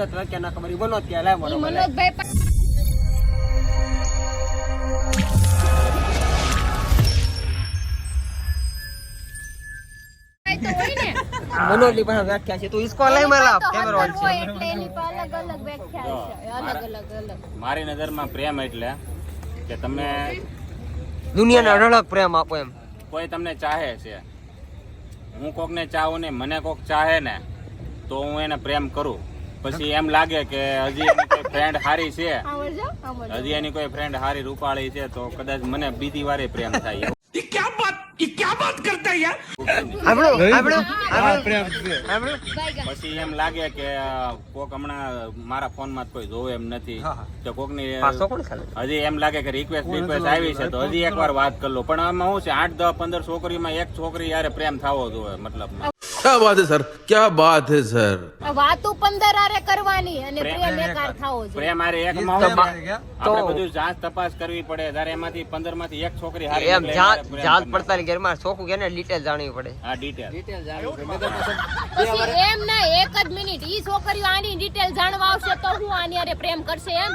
ગુજરાત વાક્ય ના ખબર. ઈ મનોજ કે લાય ઈ મારો ભાઈ. મનોજભાઈ પણ- કાંઈ તો હોય ને. મનોજની પાસે વ્યાખ્યા છે તું ઇસકો લઈ એની મેલા કેમેરો ઓન છે. એટલે એની પર અલગ અલગ વ્યાખ્યા છે. અલગ અલગ અલગ. મારી નજરમાં પ્રેમ એટલે કે તમે દુનિયાને અઢળક પ્રેમ આપો એમ. કોઈ તમને ચાહે છે હું કોકને ચાહું ને મને કોક ચાહે ને તો હું એને પ્રેમ કરું. પછી એમ લાગે કે હજી એની કોઈ ફ્રેન્ડ હારી છે. હજી એની કોઈ ફ્રેન્ડ હારી રૂપાળી છે તો કદાચ મને બીજી વારે પ્રેમ થાય. પછી એમ લાગે કે કોક હમણાં મારા ફોનમાં કોઈ જોવે એમ નથી. તો કોકની હજી એમ લાગે કે રિક્વેસ્ટ રિક્વેસ્ટ આવી છે તો હજી એક વાર વાત કરી લો. પણ આમાં શું છે આઠ દસ પંદર છોકરીમાં એક છોકરી યારે પ્રેમ થવો જોઈએ મતલબ ક્યા વાત હે સર ક્યા બાત હે સર વાતો પંદર આરે કરવાની અને પ્રેમ એકાર થાવો જોઈએ. પ્રેમ આરે એક માં આપણે બધું જાત તપાસ કરવી પડે. જ્યારે એમાંથી 15 માંથી એક છોકરી હારી એમ જાત જાત પડતાની ઘર ઘરમાં છોકું કેને ડિટેલ જાણવી પડે. હા ડિટેલ ડિટેલ જાણવી એમ ના એક જ મિનિટ. ઈ છોકરીઓ આની ડિટેલ જાણવા આવશે તો હું આની આરે પ્રેમ કરશે એમ?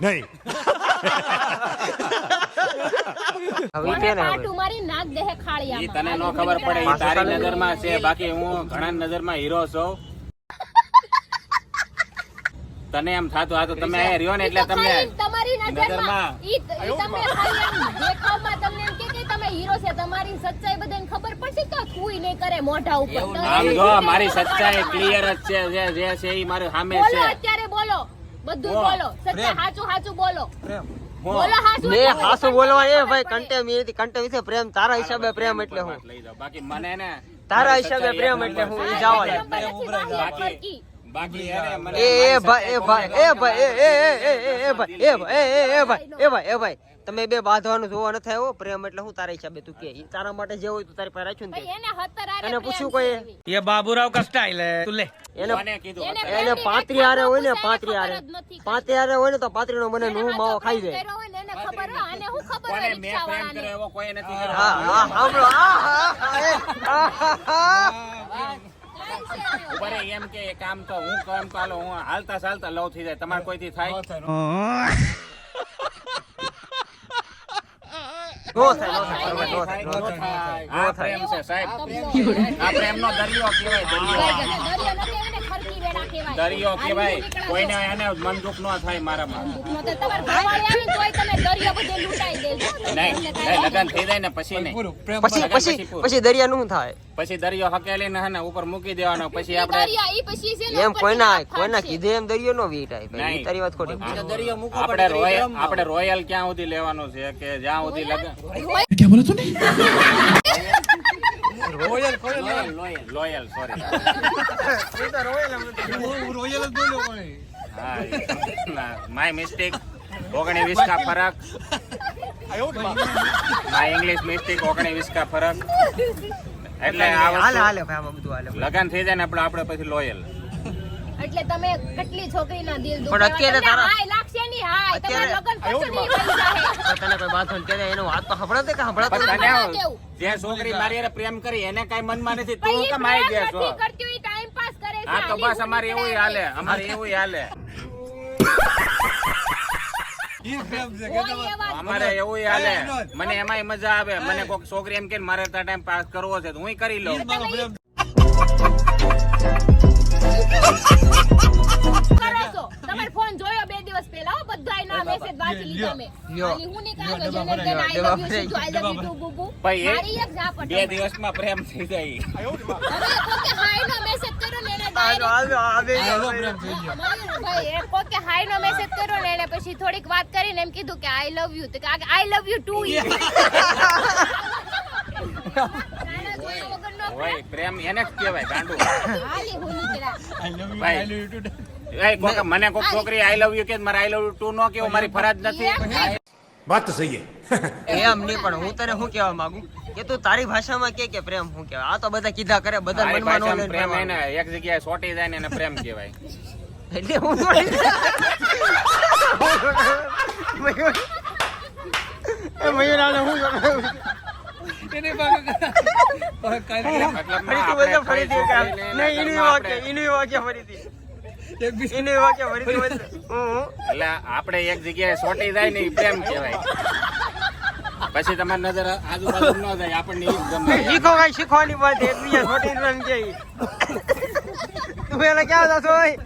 નહીં. હવે કે મને ને હવે? પાટું નાક દેહે ખાળિયામાં તને નો ખબર પડે ઈ તારી નજરમાં છે બાકી હું ઘણા નજરમાં હીરો છું. તને એમ થાતું આ તો તમે અહીંયા રહ્યો ને એટલે તો તમને ખાલી તમારી નજરમાં નજરમાં. ઈ ઈ તમે ખાલી એમ દેખાવમાં તમને એમ કે કે તમે હીરો છે તમારી સચ્ચાઈ બધાને ખબર પડશે તો કોઈ નહીં કરે મોઢા ઉપર. આમ જો મારી સચ્ચાઈ ક્લિયર જ છે જે જે છે ઈ મારી સામે બોલો છે. અત્યારે બોલો. બધું બોલો બોલો હાસુ બોલવા એ ભાઈ પડે. કંટે મીરથી કંટે વિશે પ્રેમ તારા હિસાબે પ્રેમ એટલે હું વાત લઈ જાઓ. બાકી મને ને તારા હિસાબે પ્રેમ એટલે હું ઈ જવા બાકી બાકી એ એ ભાઈ એ ભાઈ એ ભાઈ એ એ એ ભાઈ એ ભાઈ એ એ એ ભાઈ એ ભાઈ એ ભાઈ તમે બે બાંધવાનું જોવા ન થાય પ્રેમ એટલે હું તારા હિસાબે તું કે. તારા માટે જે હોય તું તારી પાસે રાખ્યું ને એને પૂછ્યું કોઈ? એ બાબુરાવ કા તું લે. એને કીધું? એને પાત્રી આરે હોય ને પાત્રી આરે પાત્રી આરે હોય ને તો પાત્રી નો મને નું માવો ખાઈ જાય બરે એમ કે કામ તો હું કામ ચાલો હું હાલતા ચાલતા લવ થઈ જાય. તમારે કોઈ કોઈથી થાય? નો થાય નો થાય બરોબર, નો થાય, નો નો થાય. થાય. આ પ્રેમ છે સાહેબ. આ પ્રેમનો દરિયો કહેવાય દરિયો દરિયો નથી, એને ખરકી વેડા કહેવાય. દરિયો કે ભાઈ કોઈને એને મન દુઃખ ન થાય મારામાં દુઃખમાં તો તમારે ઘરવાળી આવે ને તોય તમે દરિયો બધે લૂંટાઈ દેજો. નહીં લગન થઈ જાય ને પછી નહીં. પછી પછી પછી. દરિયા નું થાય. પછી દરિયો હકેલીને હે ને ઉપર મૂકી દેવાનો પછી આપણે દરિયા, ઈ પછી છે ને એમ કોઈના કોઈના કીધે એમ દરિયો નો વીટાય ભાઈ. તારી વાત ખોટી આપણે રોયલ આપણે રોયલ ક્યાં સુધી લેવાનું છે કે જ્યાં સુધી લગન લોયલ લોયલ સોરી હા માય મિસ્ટેક ઓગણીસ કા ફરક. માય ઇંગ્લિશ મિસ્ટેક ઓગણીસ કા ફરક. એટલે આ હાલે વસ્તુ હાલે ભાઈ આમાં બધું હાલે. લગન થઈ જાય ને આપણે આપણે પછી લોયલ એટલે તમે કેટલી છોકરીના દિલ પણ અત્યારે તારા- હાય લાગશે? ની હાય તમારા અત્યારે- લગ્ન પછી નહીં તને કોઈ બાંધો કે એનો વાત તો સંભળાતે કે સંભળાતો પણ નથી? તને આમાં કેવું? જે છોકરી મારી હારે પ્રેમ કરી એને કઈ મનમાં નથી. તું ઈ કેમ આવી પ્રેમ ગયા છો? કરતી, ઈ time pass કરે છે. હા તો બસ અમારે એવું હાલે અમારે એવું હાલે. અમારે એવું હાલે. મને એમાંય મજા આવે. મને કોઈક છોકરી એમ કે મારે ટાઈમ પાસ કરવો છે તો હું કરી લઉં. કરો છો. તમારો ફોન જોયો બે દિવસ પહેલા હો, બધાયના message વાંચી લીધા મે. આલી હું નહીં કાગળ જેને તેને I love you સીધું I love you too, બુબુ. ભાઈ, એ મારી એક ઝાપટ બે હવે. દિવસમાં પ્રેમ થઈ જાય. હવે કોકે હાય નો મેસેજ કર્યો ને એને ભાઈ, એ કોકે હાય નો મેસેજ કર્યો ને એને પછી થોડીક વાત કરીને એમ કીધું કે આઈ લવ યુ તો કે I love you too you પ્રેમ. એને જ કહેવાય ગાંડું. હાલી હું આઈ લવ યુ કોક મને કોક છોકરી આઈ લવ યુ કે મારે આઈ લવ યુ ટુ નો કેવો મારી ફરજ નથી. વાત તો સહી એમ નહીં પણ હું તને શું કહેવા માંગુ? કે તું તારી ભાષામાં કે કે પ્રેમ શું કહેવાય? આ તો બધા કીધા કરે બધા મનમાં નો પ્રેમ એને એક જગ્યાએ સોટી જાય ને એને પ્રેમ કહેવાય. એટલે હું એ મયુર આને હું એને ફરીથી ફરીથી નહીં, એના વાક્ય એનું વાક્ય ફરીથી. એટલે આપણે એક જગ્યાએ સોટી જાય ને પ્રેમ કહેવાય. પછી તમારી નજર આજુબાજુ ન જાય આપણને શીખો શીખવાની વાત છે. એકબીજા છોટી રન કે તું પેલા ક્યાં જશો ઓય?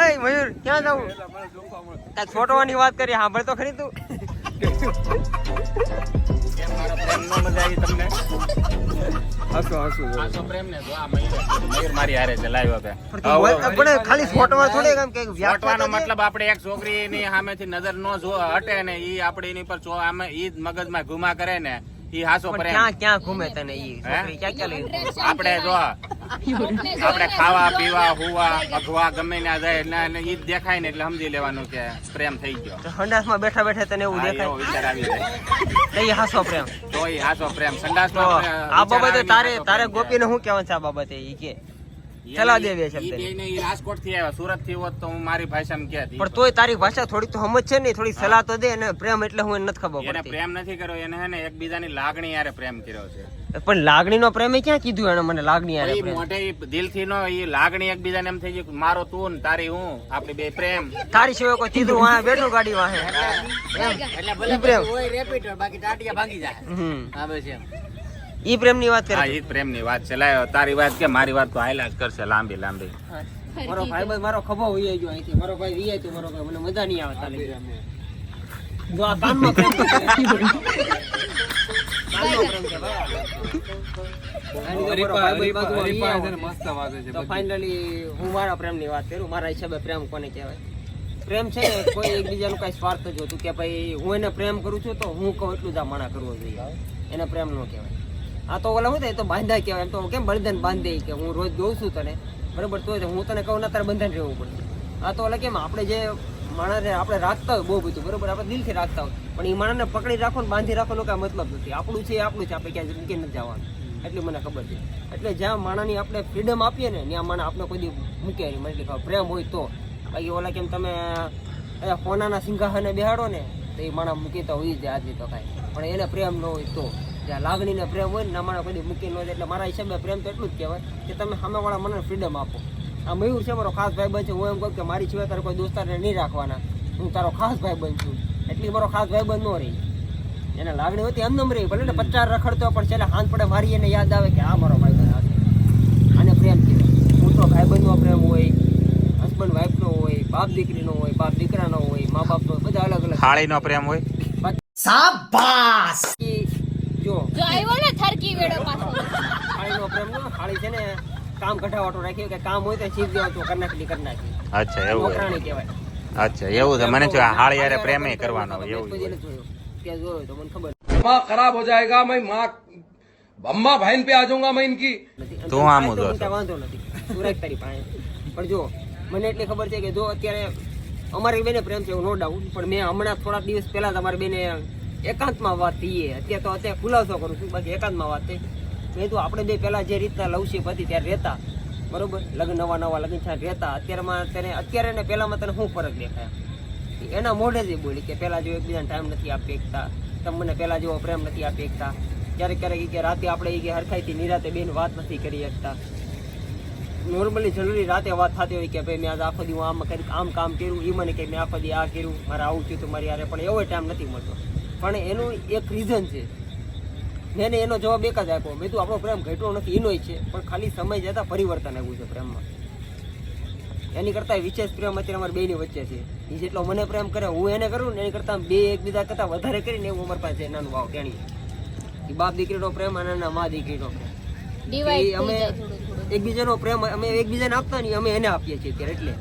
ઓય મયુર ક્યાં જવું કાંઈક ફોટોવાની વાત કરી સાંભળ તો ખરી તું. મારો પ્રેમ ન મજા આવી તમને? હસું હસું આ પ્રેમ ને જો આ મયુર મયુર મારી હારે છે લાઈવ આપે આપણે ખાલી ફોટોમાં થોડી કેમ કે ફોટવાનો મતલબ આપણે એક છોકરી સામે સામેથી નજર નો જો હટે ને ઈ આપણે એની પર જો આમે ઈ મગજ મગજમાં ઘુમા કરે ને ઈ હાસો પ્રેમ. ક્યાં ક્યાં ઘુમે તને ઈ? છોકરી ક્યાં ક્યાં લઈ આપણે જો આપણે ખાવા પીવા હુવા અગવા ગમે ના જાય એટલે ઈ જ દેખાય ને એટલે સમજી લેવાનું કે પ્રેમ થઈ ગયો. તો સંડાસમાં બેઠા બેઠા તને એવું હા, દેખાય? વિચાર આવી જાય. તો ઈ હાસો પ્રેમ. તો ઈ હાસો પ્રેમ. સંડાસ આ બાબતે તારે તારે ગોપીને શું કહેવાનું છે આ બાબતે? ઈ કે સલાહ દે બે શબ્દ. રાજકોટથી આવ્યા સુરતથી હોત તો હું મારી ભાષામાં કહેત. પણ તોય તારી ભાષા થોડીક તો સમજ છે ને થોડીક સલાહ તો દે ને પ્રેમ એટલે હું નથી ખબર એને પ્રેમ નથી કર્યો એને હે ને એકબીજાની લાગણી યારે પ્રેમ કર્યો છે. પણ લાગણીનો પ્રેમ એ ક્યાં કીધું એને મને લાગણી પ્રેમ? મોઢે ઈ દિલથી નો એ લાગણી એકબીજાને એમ થઈ ગયું મારો તું ને તારી હું આપડે બે પ્રેમ. તારી સિવાય કોઈ તીધું વાંહે બેઠું ગાડી વાહે. ઈ પ્રેમ. હમ. ઈ પ્રેમની વાત હા કરે ઈ પ્રેમની વાત છે લાય તારી વાત કે મારી વાત તો હાયલા જ કરશે લાંબી લાંબી મારો ભાઈ મારો ખભો હોય ગયો અહીંથી મારો ભાઈ વીઆઈ તો મારો ભાઈ મને મજા નહીં આવે તાલી જો આ કાનમાં પ્રેમ હું મારા પ્રેમની વાત કરું મારા હિસાબે પ્રેમ કોને કહેવાય પ્રેમ છે ને કોઈ એકબીજાનું કઈ સ્વાર્થ જ હોતું કે ભાઈ હું એને પ્રેમ કરું છું તો હું કહું એટલું જ આ માણા કરવો જોઈએ એને પ્રેમ ન કહેવાય આ તો ઓલા થાય તો બાંધા કહેવાય. એમ તો કેમ બંધન બાંધે કે હું રોજ દઉં છું તને? બરાબર તો હું તને કહું ના તારે બંધન રહેવું પડશે. આ તો ઓલા કેમ, આપણે જે માણસને આપણે રાખતા હોય બહુ બધું, બરાબર? આપણે દિલથી રાખતા હોય. પણ એ માણસને પકડી રાખો ને બાંધી રાખવાનો કાંઈ મતલબ નથી. આપણું છે આપણું છે, આપણે ક્યાંય મૂકી નથી જવાનું. એટલી મને ખબર છે. એટલે જ્યાં માણાની આપણે ફ્રીડમ આપીએ ને, ત્યાં માણસ આપણે કોઈ દી મૂકે નહીં. મને ખબર પ્રેમ હોય તો. બાકી ઓલા કેમ તમે ફોનાના સિંહાસને બેહાડો ને, તો એ માણસ મૂકી તો હોય જ આજે તો કાંઈ. પણ એને પ્રેમ ન હોય તો. જ્યાં લાગણીને પ્રેમ હોય ને માણસ કોઈ મૂકી ન હોય એટલે મારા હિસાબે પ્રેમ તો એટલું જ કહેવાય કે તમે સામેવાળા મને ફ્રીડમ આપો. આ મયુર છે મારો ખાસ ભાઈ છે. હું એમ કહું કે મારી સિવાય તારે કોઈ દોસ્તારને નહીં રાખવાના. હું તારો ખાસ ભાઈ બન છું. એટલી મારો ખાસ ભાઈ બંધ ન રહી. એને લાગણી હોતી એમ નમ રહી ભલે ને પચાર રખડતો પણ છેલ્લે હાથ પડે મારી એને યાદ આવે કે આ મારો ભાઈ બંધ છે. આને પ્રેમ કહેવાય. હું તો ભાઈ બંધનો પ્રેમ હોય હસબન્ડ વાઈફનો હોય બાપ દીકરીનો હોય બાપ દીકરાનો હોય મા બાપનો બધા અલગ અલગ. હાળીનો પ્રેમ હોય. બાકી જો. જો આવ્યો ને થરકી વેડો પાછો. આઈનો પ્રેમ નો હાળી છે ને કામ કઢાવાટો રાખ્યો કે કામ હોય તો શીખ જાવ તો કરના કરના અચ્છા એવું વખરાણી કહેવાય. અચ્છા એવું છે. મને જો હાળ યારે પ્રેમે કરવાનો એવું કે જોયો. તો મને ખબર. માં ખરાબ હો જાયેગા મેં માં અમ્મા ભાઈન પે આ જાઉંગા મેં ઇનકી. તો આમ હોતો વાંધો નથી. સુરત તારી પાસે. પણ જો મને એટલી ખબર છે કે જો અત્યારે અમારી બેને પ્રેમ છે નો ડાઉટ પણ મેં હમણાં થોડા દિવસ પહેલા તમારી બેને એકાંતમાં વાત થઈએ અત્યારે તો અત્યારે ખુલાસો કરું છું, બાકી એકાંતમાં વાત થઈ મેં તો આપણે બે પહેલાં જે રીતના લવશીપ હતી ત્યારે રહેતા, બરોબર? લગ્ન, નવા નવા લગ્ન છાંય રહેતા. અત્યારમાં તેને, અત્યારે ને પહેલામાં તને શું ફરક દેખાય? એના મોઢે જ બોલી કે પહેલાં જેવો એકબીજાને ટાઈમ નથી આપી શકતા તમને મને પહેલા જેવો પ્રેમ નથી આપી શકતા. ક્યારેક ક્યારેક કે રાતે આપણે ઈ કે હરખાઈથી નિરાતે બેન વાત નથી કરી શકતા. નોર્મલી જરૂરી રાતે વાત થતી હોય કે ભાઈ મેં આજે આખો દી હું આમ કરી, આમ કામ કર્યું એ મને કે મેં આખો દી આ કર્યું, મારે આવું થયું તો મારી યારે પણ એવો ટાઈમ નથી મળતો. પણ એનું એક રીઝન છે. મેં એને જવાબ એક જ આપ્યો. મેં તું આપણો પ્રેમ ઘટ્યો નથી એનો છે. પણ ખાલી સમય જતાં પરિવર્તન આવ્યું છે પ્રેમમાં. એની કરતાં વિશેષ પ્રેમ અત્યારે અમારી બેની વચ્ચે છે. એ જેટલો મને પ્રેમ કરે હું એને કરું ને એની કરતાં બે એકબીજા કરતાં વધારે કરીને એવું અમારી પાસે નાનું વાવ તેણી એ બાપ દીકરીનો પ્રેમ અને એના મા દીકરીનો પ્રેમ. અમે એકબીજાનો પ્રેમ અમે એકબીજાને આપતા નહીં અમે એને આપીએ છીએ અત્યારે. એટલે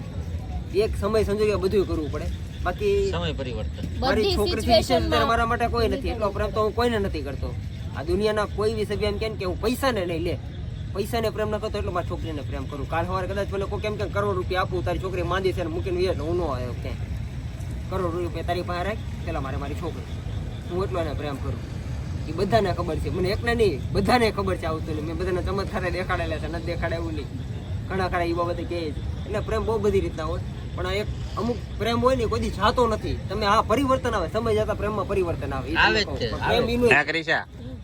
એક સમય સંજોગે બધું કરવું પડે. બાકી મારી બધી છોકરી સિચ્યુએશનમાં મારા માટે કોઈ નથી. એટલો પ્રેમ તો હું કોઈને નથી કરતો. આ દુનિયાના કોઈ બી સભ્ય એમ કે હું પૈસાને નહીં લે. પૈસાને પ્રેમ ન કરતો એટલે મારી છોકરીને પ્રેમ કરું. કાલ સવારે કદાચ પેલો કોઈ કેમ કેમ કરોડ રૂપિયા આપું તારી છોકરી માંદી છે ને મૂકીને વીએ હું ન આવ્યો કે. કરોડ રૂપિયા તારી પાસે રાખ પેલા મારે મારી છોકરી. હું એટલો એને પ્રેમ કરું. એ બધાને ખબર છે. મને એકને નહીં બધાને ખબર છે આવતું નહીં મેં બધાને ચમત્કારે દેખાડેલા છે નથી દેખાડે એવું નહીં. ઘણા ખરા એ બાબતે કહે છે. એટલે પ્રેમ બહુ બધી રીતના હોય. પણ આ એક અમુક પ્રેમ હોય ને કોઈ જાતો નથી. તમે આ પરિવર્તન આવે સમય જતા પ્રેમમાં પરિવર્તન આવે. આવે છે. પ્રેમ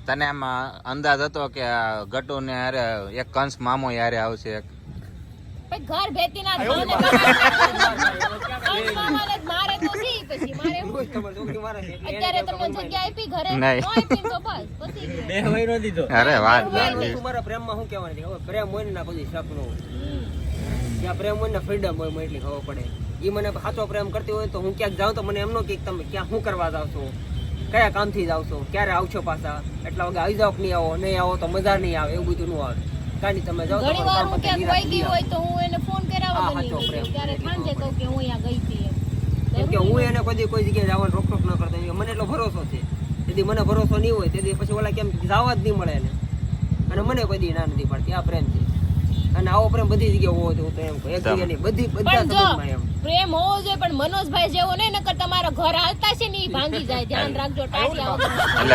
તને આમ અંદાજ હતો કે ગટુ ને હારે એક કંસ મામો યારે આવશે એક? ઘર મારે તો સી પછી મારે અત્યારે તમને જગ્યા આપી ઘરે નહીં. તો બસ પછી. દીધો. અરે વાત પ્રેમમાં શું કહેવાની છે? હવે પ્રેમ હોય ને ના કોઈ શક ન હોય. હમ. જ્યાં પ્રેમ હોય ને ફ્રીડમ હોય મને એટલી ખબર પડે. એ મને સાચો પ્રેમ કરતી હોય તો હું ક્યાંક જાઉં તો મને એમનો કે તમે ક્યાં શું કરવા જાવ છો? કયા કામથી જાવ છો? ક્યારે આવશો પાછા? એટલા વાગે આવી જાવ કે નહીં આવો? નહીં આવો તો મજા નહીં આવે એવું બધું ન આવે. કાંઈ તમે જાઓ ઘણી વાર હું ક્યાંક વહી ગઈ હોય તો હું એને ફોન કરાવવા સાચો પ્રેમ. ત્યારે સાંજે કહું કે હું અહીંયા ગઈ હતી એમ. કે હું એને કોઈ કોઈ જગ્યાએ જવાનો રોકટોક ન કરતો. મને એટલો ભરોસો છે. તેથી મને ભરોસો નહીં હોય. તેથી પછી ઓલા કેમ જવા જ નહીં મળે એને. અને મને કોઈ દી ના નથી પડતી. આ પ્રેમ છે. અને આવો પ્રેમ બધી જગ્યાએ હોવો જોઈએ તો એમ એક નહીં બધી બધા સંબંધમાં એમ. પ્રેમ હોવો જોઈએ પણ મનોજભાઈ જેવો નહીં નકર તમારો ઘર હાલતા છે ને ઈ ભાંગી જાય. ધ્યાન રાખજો ટાટિયા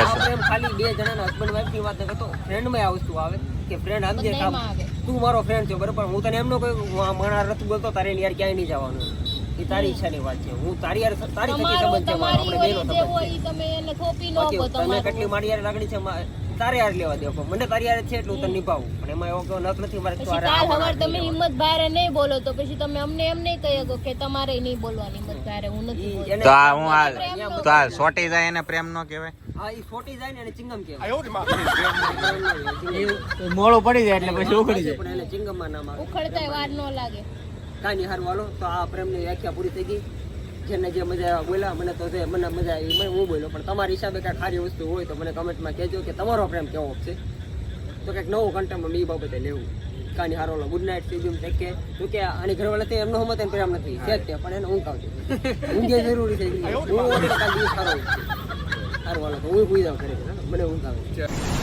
આ પ્રેમ ખાલી બે જણાના હસબન્ડ વાઈફની વાત ન કરતો ફ્રેન્ડમાં આ વસ્તુ આવે? કે ફ્રેન્ડ સમજે કે બધાયમાં તું મારો ફ્રેન્ડ છે બરાબર? હું તને એમ ન કહું હું આ માણા રથ બોલતો તારે યાર ક્યાંય નહીં જવાનું. એ તારી ઈચ્છાની વાત છે. હું તારી યાર તારી સંબંધ છે આપણે બેનો સંબંધ છે. તમે એને થોપી ન કેટલી મારી યાર લાગણી છે તારે યાર લેવા દેવો પણ મને તારી યાર છે એટલું તને નિભાવું. પણ એમાં એવો કેવો નક નથી મારે તું પછી કાલ આ હવાર તમે હિંમત ભારે નહીં બોલો તો પછી તમે અમને એમ નહીં કહી શકો કે તમારે નહીં બોલવાની હિંમત ભારે હું નથી એને- તો આ હું આ પ્રેમ નો તો આ સોટી જાય એને પ્રેમ નો કહેવાય? હા ઈ છોટી જાય ને એને ચિંગમ કહેવાય. મોડું પડી જાય એટલે પછી ઉખડી જાય. પણ એને ચિંગમમાં નામ આવે ઉખડતાય વાર ન લાગે. કાંઈ નહીં હારું હાલો. તો આ પ્રેમની વ્યાખ્યા પૂરી થઈ ગઈ. જેને જે મજા બોલ્યા મને તો જે મને મજા આવી મને હું બોલ્યો પણ તમારી હિસાબે કાંઈ ખારી વસ્તુ હોય તો મને કમેન્ટમાં કહેજો કે તમારો પ્રેમ કેવો છે. તો કંઈક નવું કન્ટેન્ટ એ બાબતે લેવું. કાની હારો ગુડ નાઇટ સીધું ટેક કે તો કે આની ઘરવાળા એમનો હમત એમ પ્રેમ નથી છે તે પણ એને ઊંઘ આવતી ઊંઘે જરૂરી છે. હું કાલ દિવસ સારો સારું વાળો તો હું જાઉં ઘરે. મને ઊંઘ આવે.